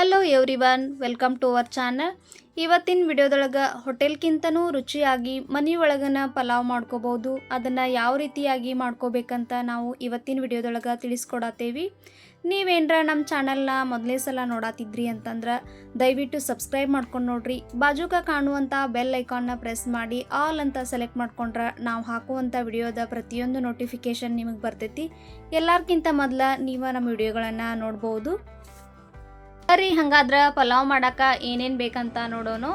Hello everyone welcome to our channel ಇವತ್ತಿನ ವಿಡಿಯೋದೊಳಗೆ ಹೋಟೆಲ್ಗಿಂತನೂ ರುಚಿಯಾಗಿ ಮನೆಯೊಳಗನ ಪಲಾವ್ ಮಾಡ್ಕೋಬೋದು. ಅದನ್ನು ಯಾವ ರೀತಿಯಾಗಿ ಮಾಡ್ಕೋಬೇಕಂತ ನಾವು ಇವತ್ತಿನ ವಿಡಿಯೋದೊಳಗೆ ತಿಳಿಸ್ಕೊಡತ್ತೇವಿ. ನೀವೇನರ ನಮ್ಮ ಚಾನಲ್ನ ಮೊದಲೇ ಸಲ ನೋಡತ್ತಿದ್ರಿ ಅಂತಂದ್ರೆ ದಯವಿಟ್ಟು ಸಬ್ಸ್ಕ್ರೈಬ್ ಮಾಡ್ಕೊಂಡು ನೋಡ್ರಿ. ಬಾಜುಕ ಕಾಣುವಂಥ ಬೆಲ್ ಐಕಾನ್ನ ಪ್ರೆಸ್ ಮಾಡಿ, ಆಲ್ ಅಂತ ಸೆಲೆಕ್ಟ್ ಮಾಡ್ಕೊಂಡ್ರೆ ನಾವು ಹಾಕುವಂಥ ವಿಡಿಯೋದ ಪ್ರತಿಯೊಂದು ನೋಟಿಫಿಕೇಶನ್ ನಿಮಗೆ ಬರ್ತೈತಿ. ಎಲ್ಲರಿಗಿಂತ ಮೊದಲ ನೀವು ನಮ್ಮ ವಿಡಿಯೋಗಳನ್ನು ನೋಡ್ಬೋದು. ಸರಿ, ಹಂಗಾದ್ರೆ ಪಲಾವ್ ಮಾಡಕ್ಕೆ ಏನೇನು ಬೇಕಂತ ನೋಡೋಣ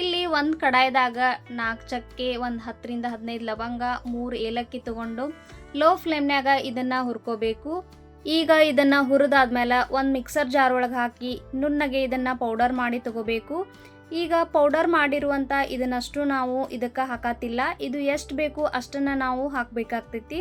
ಇಲ್ಲಿ ಒಂದು ಕಡಾಯ್ದಾಗ ನಾಲ್ಕು ಚಕ್ಕೆ, ಒಂದು ಹತ್ತರಿಂದ ಹದಿನೈದು ಲವಂಗ, ಮೂರು ಏಲಕ್ಕಿ ತಗೊಂಡು ಲೋ ಫ್ಲೇಮ್ನ್ಯಾಗ ಇದನ್ನು ಹುರ್ಕೋಬೇಕು. ಈಗ ಇದನ್ನು ಹುರಿದಾದ್ಮೇಲೆ ಒಂದು ಮಿಕ್ಸರ್ ಜಾರ್ ಒಳಗೆ ಹಾಕಿ ನುಣ್ಣಗೆ ಇದನ್ನು ಪೌಡರ್ ಮಾಡಿ ತಗೋಬೇಕು. ಈಗ ಪೌಡರ್ ಮಾಡಿರುವಂಥ ಇದನ್ನಷ್ಟು ನಾವು ಇದಕ್ಕೆ ಹಾಕತ್ತಿಲ್ಲ. ಇದು ಎಷ್ಟು ಬೇಕು ಅಷ್ಟನ್ನು ನಾವು ಹಾಕಬೇಕಾಗ್ತೈತಿ.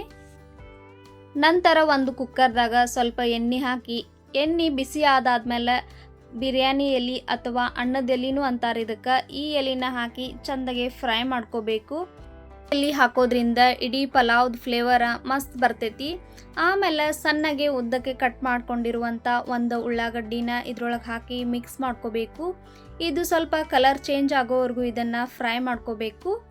ನಂತರ ಒಂದು ಕುಕ್ಕರ್ದಾಗ ಸ್ವಲ್ಪ ಎಣ್ಣೆ ಹಾಕಿ ಎಣ್ಣೆ ಬಿಸಿ ಆದಾದ್ಮೇಲೆ ಬಿರಿಯಾನಿ ಎಲೆ ಅಥವಾ ಅನ್ನದ ಎಲೆನೂ ಅಂತಾರೆ ಇದಕ್ಕೆ. ಈ ಎಲೆನ ಹಾಕಿ ಚಂದಗೆ ಫ್ರೈ ಮಾಡ್ಕೋಬೇಕು. ಎಲೆ ಹಾಕೋದ್ರಿಂದ ಇಡೀ ಪಲಾವ್ದ ಫ್ಲೇವರ ಮಸ್ತ್ ಬರ್ತೈತಿ. ಆಮೇಲೆ ಸಣ್ಣಗೆ ಉದ್ದಕ್ಕೆ ಕಟ್ ಮಾಡ್ಕೊಂಡಿರುವಂಥ ಒಂದು ಉಳ್ಳಾಗಡ್ಡಿನ ಇದ್ರೊಳಗೆ ಹಾಕಿ ಮಿಕ್ಸ್ ಮಾಡ್ಕೋಬೇಕು. ಇದು ಸ್ವಲ್ಪ ಕಲರ್ ಚೇಂಜ್ ಆಗೋವರೆಗೂ ಇದನ್ನು ಫ್ರೈ ಮಾಡ್ಕೋಬೇಕು.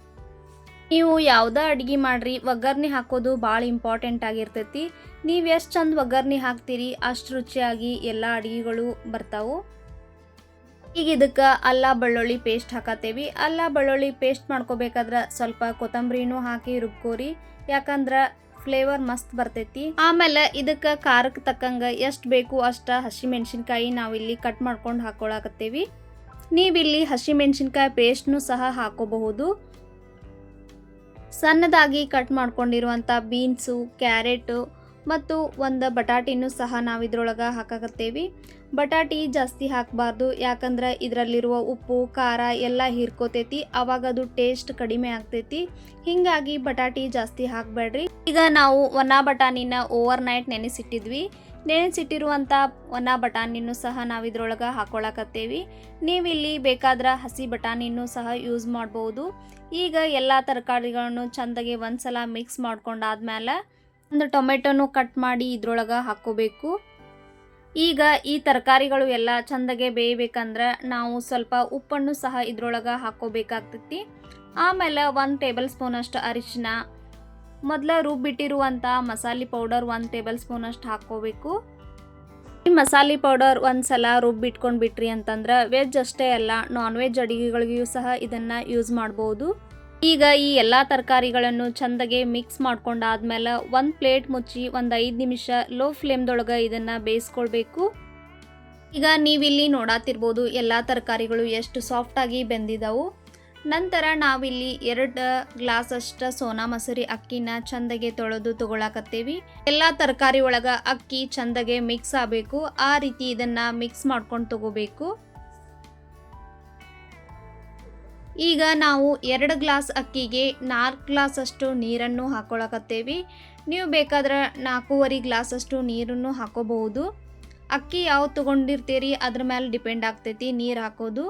ನೀವು ಯಾವುದೇ ಅಡುಗೆ ಮಾಡ್ರಿ, ಒಗ್ಗರ್ಣೆ ಹಾಕೋದು ಭಾಳ ಇಂಪಾರ್ಟೆಂಟ್ ಆಗಿರ್ತೈತಿ. ನೀವು ಎಷ್ಟು ಚಂದ ಒಗ್ಗರ್ಣೆ ಹಾಕ್ತೀರಿ, ಅಷ್ಟು ರುಚಿಯಾಗಿ ಎಲ್ಲ ಅಡಿಗೆಗಳು ಬರ್ತಾವು. ಈಗ ಇದಕ್ಕೆ ಅಲ್ಲ ಬೆಳ್ಳುಳ್ಳಿ ಪೇಸ್ಟ್ ಹಾಕತ್ತೇವಿ. ಅಲ್ಲ ಬೆಳ್ಳುಳ್ಳಿ ಪೇಸ್ಟ್ ಮಾಡ್ಕೋಬೇಕಾದ್ರೆ ಸ್ವಲ್ಪ ಕೊತ್ತಂಬರಿನೂ ಹಾಕಿ ರುಬ್ಕೋರಿ, ಯಾಕಂದ್ರೆ ಫ್ಲೇವರ್ ಮಸ್ತ್ ಬರ್ತೈತಿ. ಆಮೇಲೆ ಇದಕ್ಕೆ ಖಾರಕ್ಕೆ ತಕ್ಕಂಗೆ ಎಷ್ಟು ಬೇಕು ಅಷ್ಟು ಹಸಿಮೆಣ್ಸಿನ್ಕಾಯಿ ನಾವಿಲ್ಲಿ ಕಟ್ ಮಾಡ್ಕೊಂಡು ಹಾಕೊಳಕತ್ತೇವಿ. ನೀವಿಲ್ಲಿ ಹಸಿಮೆಣ್ಸಿನ್ಕಾಯಿ ಪೇಸ್ಟ್ನು ಸಹ ಹಾಕೋಬಹುದು. ಸಣ್ಣದಾಗಿ ಕಟ್ ಮಾಡ್ಕೊಂಡಿರುವಂಥ ಬೀನ್ಸು, ಕ್ಯಾರೆಟು ಮತ್ತು ಒಂದು ಬಟಾಟಿನೂ ಸಹ ನಾವು ಇದ್ರೊಳಗೆ ಹಾಕಾಕತ್ತೇವಿ. ಬಟಾಟಿ ಜಾಸ್ತಿ ಹಾಕಬಾರ್ದು, ಯಾಕಂದ್ರೆ ಇದರಲ್ಲಿರುವ ಉಪ್ಪು, ಖಾರ ಎಲ್ಲ ಹೀರ್ಕೋತೈತಿ, ಅವಾಗ ಅದು ಟೇಸ್ಟ್ ಕಡಿಮೆ ಆಗ್ತೈತಿ. ಹೀಗಾಗಿ ಬಟಾಟಿ ಜಾಸ್ತಿ ಹಾಕಬೇಡ್ರಿ. ಈಗ ನಾವು ಒಣ ಬಟಾಣಿನ ಓವರ್ ನೈಟ್ ನೆನೆಸಿಟ್ಟಿದ್ವಿ. ನೆನೆಸಿಟ್ಟಿರುವಂಥ ಒಣ ಬಟಾಣಿನೂ ಸಹ ನಾವು ಇದ್ರೊಳಗೆ ಹಾಕೊಳಕತ್ತೇವಿ. ನೀವಿಲ್ಲಿ ಬೇಕಾದ್ರೆ ಹಸಿ ಬಟಾಣಿನೂ ಸಹ ಯೂಸ್ ಮಾಡ್ಬೋದು. ಈಗ ಎಲ್ಲ ತರಕಾರಿಗಳನ್ನು ಚೆಂದಾಗಿ ಒಂದ್ಸಲ ಮಿಕ್ಸ್ ಮಾಡ್ಕೊಂಡಾದ್ಮೇಲೆ ಒಂದು ಟೊಮೆಟೊನು ಕಟ್ ಮಾಡಿ ಇದ್ರೊಳಗೆ ಹಾಕ್ಕೋಬೇಕು ಈಗ ಈ ತರಕಾರಿಗಳು ಎಲ್ಲ ಚೆಂದಾಗೆ ಬೇಯಬೇಕಂದ್ರೆ ನಾವು ಸ್ವಲ್ಪ ಉಪ್ಪನ್ನು ಸಹ ಇದ್ರೊಳಗೆ ಹಾಕ್ಕೋಬೇಕಾಗ್ತೈತಿ ಆಮೇಲೆ ಒಂದು ಟೇಬಲ್ ಸ್ಪೂನಷ್ಟು ಅರಿಶಿನ ಮೊದಲ ರುಬ್ಬಿಟ್ಟಿರುವಂಥ ಮಸಾಲೆ ಪೌಡರ್ ಒಂದು ಟೇಬಲ್ ಸ್ಪೂನ್ ಅಷ್ಟು ಹಾಕ್ಕೋಬೇಕು. ಈ ಮಸಾಲೆ ಪೌಡರ್ ಒಂದು ಸಲ ರುಬ್ಬಿಟ್ಕೊಂಡು ಬಿಟ್ರಿ ಅಂತಂದ್ರೆ ವೆಜ್ ಅಷ್ಟೇ ಅಲ್ಲ ನಾನ್ ವೆಜ್ ಅಡುಗೆಗಳಿಗೂ ಸಹ ಇದನ್ನು ಯೂಸ್ ಮಾಡ್ಬೋದು. ಈಗ ಈ ಎಲ್ಲ ತರಕಾರಿಗಳನ್ನು ಚೆಂದಾಗೆ ಮಿಕ್ಸ್ ಮಾಡ್ಕೊಂಡಾದ್ಮೇಲೆ ಒಂದು ಪ್ಲೇಟ್ ಮುಚ್ಚಿ ಒಂದು ಐದು ನಿಮಿಷ ಲೋ ಫ್ಲೇಮ್ದೊಳಗೆ ಇದನ್ನು ಬೇಯಿಸ್ಕೊಳ್ಬೇಕು. ಈಗ ನೀವಿಲ್ಲಿ ನೋಡಾತಿರ್ಬೋದು ಎಲ್ಲ ತರಕಾರಿಗಳು ಎಷ್ಟು ಸಾಫ್ಟಾಗಿ ಬೆಂದಿದ್ದಾವು ನಂತರ ನಾವಿಲ್ಲಿ ಎರಡು ಗ್ಲಾಸ್ ಅಷ್ಟ ಸೋನಾ ಮಸೂರಿ ಅಕ್ಕಿನ ಚಂದಗೆ ತೊಳೆದು ತಗೊಳಕತ್ತೇವಿ. ಎಲ್ಲ ತರಕಾರಿ ಒಳಗ ಅಕ್ಕಿ ಚಂದಗೆ ಮಿಕ್ಸ್ ಆಗಬೇಕು. ಆ ರೀತಿ ಇದನ್ನ ಮಿಕ್ಸ್ ಮಾಡ್ಕೊಂಡು ತಗೋಬೇಕು. ಈಗ ನಾವು ಎರಡು ಗ್ಲಾಸ್ ಅಕ್ಕಿಗೆ ನಾಲ್ಕು ಗ್ಲಾಸ್ ಅಷ್ಟು ನೀರನ್ನು ಹಾಕೊಳಕತ್ತೇವಿ. ನೀವು ಬೇಕಾದ್ರೆ ನಾಲ್ಕೂವರೆ ಗ್ಲಾಸ್ ಅಷ್ಟು ನೀರನ್ನು ಹಾಕೋಬಹುದು. ಅಕ್ಕಿ ಯಾವ್ದು ತೊಗೊಂಡಿರ್ತೀರಿ ಅದ್ರ ಮೇಲೆ ಡಿಪೆಂಡ್ ಆಗ್ತೈತಿ ನೀರು ಹಾಕೋದು.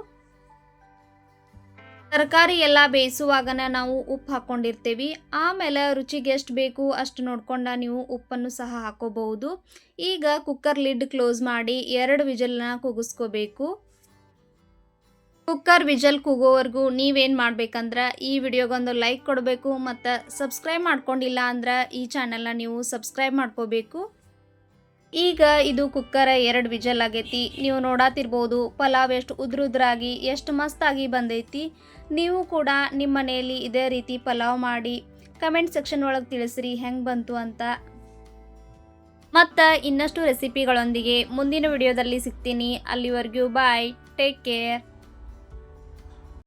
ತರಕಾರಿ ಎಲ್ಲ ಬೇಯಿಸುವಾಗನ ನಾವು ಉಪ್ಪು ಹಾಕ್ಕೊಂಡಿರ್ತೀವಿ. ಆಮೇಲೆ ರುಚಿಗೆ ಎಷ್ಟು ಬೇಕು ಅಷ್ಟು ನೋಡ್ಕೊಂಡ ನೀವು ಉಪ್ಪನ್ನು ಸಹ ಹಾಕೋಬಹುದು. ಈಗ ಕುಕ್ಕರ್ ಲಿಡ್ ಕ್ಲೋಸ್ ಮಾಡಿ ಎರಡು ವಿಜಲ್ನ ಕೂಗಿಸ್ಕೋಬೇಕು. ಕುಕ್ಕರ್ ವಿಜಲ್ ಕೂಗೋವರೆಗೂ ನೀವೇನು ಮಾಡ್ಬೇಕಂದ್ರೆ ಈ ವಿಡಿಯೋಗೊಂದು ಲೈಕ್ ಕೊಡಬೇಕು ಮತ್ತು ಸಬ್ಸ್ಕ್ರೈಬ್ ಮಾಡ್ಕೊಂಡಿಲ್ಲ ಅಂದ್ರೆ ಈ ಚಾನಲ್ನ ನೀವು ಸಬ್ಸ್ಕ್ರೈಬ್ ಮಾಡ್ಕೋಬೇಕು. ಈಗ ಇದು ಕುಕ್ಕರ ಎರಡು ವಿಜಲ್ ಆಗೈತಿ ನೀವು ನೋಡಾತಿರ್ಬೋದು ಪಲಾವ್ ಎಷ್ಟು ಉದ್ರುದ್ರಾಗಿ, ಎಷ್ಟು ಮಸ್ತಾಗಿ ಬಂದೈತಿ. ನೀವು ಕೂಡ ನಿಮ್ಮ ಮನೆಯಲ್ಲಿ ಇದೇ ರೀತಿ ಪಲಾವ್ ಮಾಡಿ ಕಮೆಂಟ್ ಸೆಕ್ಷನ್ ಒಳಗೆ ತಿಳಿಸ್ರಿ ಹೆಂಗೆ ಬಂತು ಅಂತ. ಮತ್ತು ಇನ್ನಷ್ಟು ರೆಸಿಪಿಗಳೊಂದಿಗೆ ಮುಂದಿನ ವಿಡಿಯೋದಲ್ಲಿ ಸಿಗ್ತೀನಿ. ಅಲ್ಲಿವರೆಗೂ ಬಾಯ್, ಟೇಕ್ ಕೇರ್.